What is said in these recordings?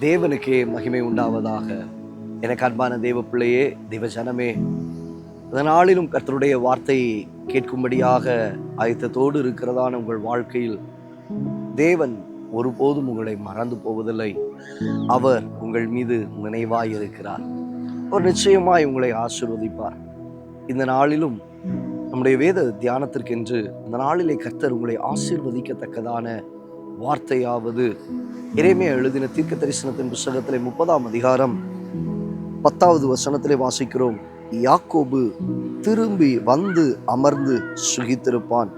தேவனுக்கே மகிமை உண்டாவதாக. எனக்கு அன்பான தேவ பிள்ளையே தேவ ஜனமே நாளிலும் கர்த்தருடைய வார்த்தையை கேட்கும்படியாக ஆயத்தத்தோடு இருக்கிறதான உங்கள் வாழ்க்கையில் தேவன் ஒருபோதும் உங்களை மறந்து போவதில்லை. அவர் உங்கள் மீது நினைவாய் இருக்கிறார் அவர் நிச்சயமாய் உங்களை ஆசிர்வதிப்பார். இந்த நாளிலும் நம்முடைய வேத தியானத்திற்கென்று இந்த நாளிலே கர்த்தர் உங்களை ஆசிர்வதிக்கத்தக்கதான வார்த்தையாவது இறைமையை எழுதின தீர்க்க தரிசனத்தின் புஸ்தகத்திலே முப்பதாம் அதிகாரம் பத்தாவது வசனத்திலே வாசிக்கிறோம். யாக்கோபு திரும்பி வந்து அமர்ந்து சுகித்திருப்பான்.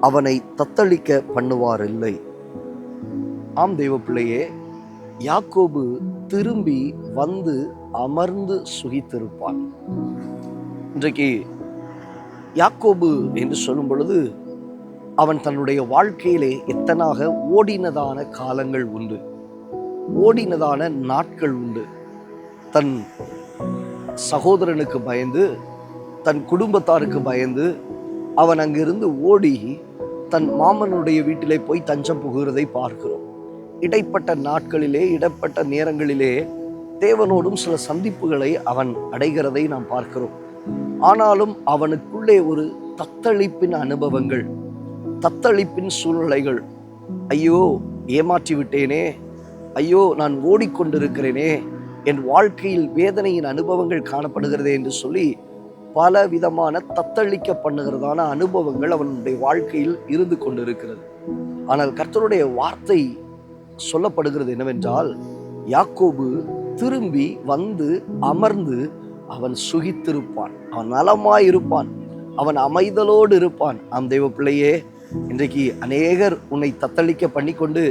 அவனை தத்தளிக்க பண்ணுவார் இல்லை ஆம் தெய்வ பிள்ளையே யாக்கோபு திரும்பி வந்து அமர்ந்து சுகித்திருப்பான். இன்றைக்கு யாக்கோபு என்று சொல்லும் பொழுது அவன் தன்னுடைய வாழ்க்கையிலே எத்தனாக ஓடினதான காலங்கள் உண்டு. ஓடினதான நாட்கள் உண்டு. தன் சகோதரனுக்கு பயந்து தன் குடும்பத்தாருக்கு பயந்து அவன் அங்கிருந்து ஓடி தன் மாமனுடைய வீட்டிலே போய் தஞ்சம் புகுகிறதை பார்க்கிறோம். இடைப்பட்ட நாட்களிலே இடைப்பட்ட நேரங்களிலே தேவனோடும் சில சந்திப்புகளை அவன் அடைகிறதை நாம் பார்க்கிறோம். ஆனாலும் அவனுக்குள்ளே ஒரு தத்தளிப்பின் அனுபவங்கள் தத்தளிப்பின் சூழ்நிலைகள். ஐயோ ஏமாற்றி விட்டேனே ஐயோ நான் ஓடிக்கொண்டிருக்கிறேனே. என் வாழ்க்கையில் வேதனையின் அனுபவங்கள் காணப்படுகிறதே என்று சொல்லி பல விதமான தத்தளிக்க பண்ணுகிறதான அனுபவங்கள் அவனுடைய வாழ்க்கையில் இருந்து கொண்டிருக்கிறது. ஆனால் கர்த்தருடைய வார்த்தை சொல்லப்படுகிறது என்னவென்றால் யாக்கோபு திரும்பி வந்து அமர்ந்து அவன் சுகித்திருப்பான். அவன் நலமாயிருப்பான். அவன் அமைதலோடு இருப்பான். ஆம் தெய்வ பிள்ளையே இன்றைக்கு அநேகர் உன்னை தத்தளிக்க பண்ணிக்கொண்டு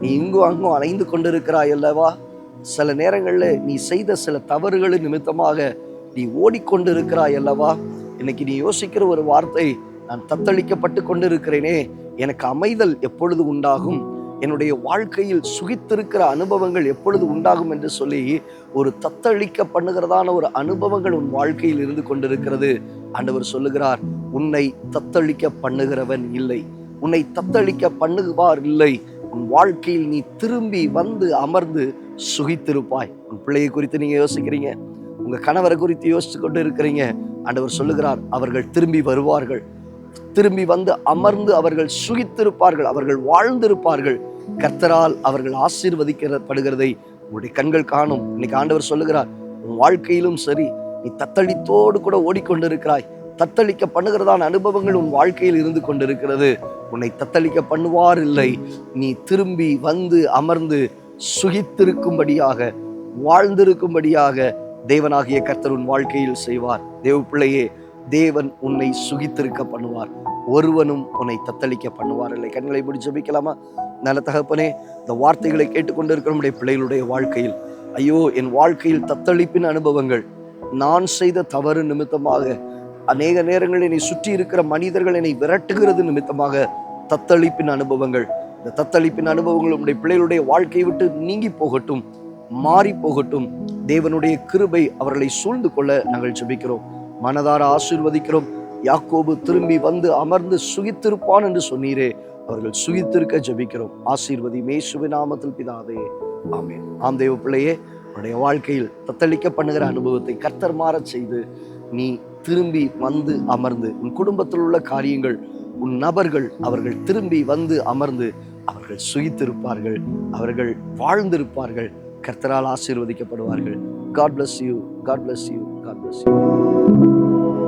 நீ இங்கும் அங்கும் அலைந்து கொண்டிருக்கிறாய் அல்லவா? சில நேரங்களில் நீ செய்த சில தவறுகளின் நிமித்தமாக நீ ஓடிக்கொண்டு இருக்கிறாய் அல்லவா? இன்னைக்கு நீ யோசிக்கிற ஒரு வார்த்தை நான் தத்தளிக்கப்பட்டு கொண்டிருக்கிறேனே எனக்கு அமைதல் எப்பொழுது உண்டாகும்? என்னுடைய வாழ்க்கையில் சுகித்திருக்கிற அனுபவங்கள் எப்பொழுது உண்டாகும் என்று சொல்லி ஒரு தத்தளிக்க பண்ணுகிறதான ஒரு அனுபவங்கள் உன் வாழ்க்கையில் இருந்து கொண்டிருக்கிறது. ஆண்டவர் சொல்லுகிறார் உன்னை தத்தளிக்க பண்ணுகிறவன் இல்லை. உன்னை தத்தளிக்க பண்ணுவார் இல்லை. உன் வாழ்க்கையில் நீ திரும்பி வந்து அமர்ந்து சுகித்திருப்பாய். உன் பிள்ளையை குறித்து நீங்க யோசிக்கிறீங்க. உங்க கணவரை குறித்து யோசித்து கொண்டு இருக்கிறீங்க. ஆண்டவர் சொல்லுகிறார் அவர்கள் திரும்பி வருவார்கள். திரும்பி வந்து அமர்ந்து அவர்கள் சுகித்திருப்பார்கள் அவர்கள் வாழ்ந்திருப்பார்கள். கர்த்தரால் அவர்கள் ஆசீர்வதிக்கப்படுகிறதை உங்களுடைய கண்கள் காணும். இன்னைக்கு ஆண்டவர் சொல்லுகிறார் உன் வாழ்க்கையிலும் சரி நீ தத்தளித்தோடு கூட ஓடிக்கொண்டிருக்கிறாய். தத்தளிக்க பண்ணுகிறதான அனுபவங்கள் உன் வாழ்க்கையில் இருந்து கொண்டிருக்கிறது. உன்னை தத்தளிக்க பண்ணுவார் இல்லை. நீ திரும்பி வந்து அமர்ந்து சுகித்திருக்கும்படியாக வாழ்ந்திருக்கும்படியாக தேவனாகிய கர்த்தர் உன் வாழ்க்கையில் செய்வார். தேவ பிள்ளையே தேவன் உன்னை சுகித்திருக்க பண்ணுவார். ஒருவனும் உன்னை தத்தளிக்க பண்ணுவார். இல்லை கண்களை பிடி ஜபிக்கலாமா? நல்ல தகப்பனே இந்த வார்த்தைகளை கேட்டுக்கொண்டு இருக்கிற நம்முடைய பிள்ளைகளுடைய வாழ்க்கையில் ஐயோ என் வாழ்க்கையில் தத்தளிப்பின் அனுபவங்கள் நான் செய்த தவறு நிமித்தமாக அநேக நேரங்களில் என்னை சுற்றி இருக்கிற மனிதர்கள் என்னை விரட்டுகிறது நிமித்தமாக தத்தளிப்பின் அனுபவங்கள். இந்த தத்தளிப்பின் அனுபவங்கள் உடைய பிள்ளைகளுடைய வாழ்க்கையை விட்டு நீங்கி போகட்டும் மாறி போகட்டும். தேவனுடைய கிருபை அவர்களை சூழ்ந்து கொள்ள நாங்கள் ஜபிக்கிறோம். மனதார ஆசீர்வதிக்கிறோம். யாக்கோபு திரும்பி வந்து அமர்ந்து சுகித்திருப்பான் என்று சொன்னீரே. அவர்கள் சுகித்திருக்க ஜெபிக்கிறோம். ஆசீர்வதி மேசுவ நாமத்தில் பிதாதே ஆமே ஆம் தேவ பிள்ளையே உன்னுடைய வாழ்க்கையில் தத்தளிக்க பண்ணுகிற அனுபவத்தை கர்த்தர் மாறச் செய்து நீ திரும்பி வந்து அமர்ந்து உன் குடும்பத்தில் உள்ள காரியங்கள் உன் நபர்கள் அவர்கள் திரும்பி வந்து அமர்ந்து அவர்கள் சுகித்திருப்பார்கள் அவர்கள் வாழ்ந்திருப்பார்கள். கர்த்தரால் ஆசீர்வதிக்கப்படுவார்கள். God bless you God bless you caminho.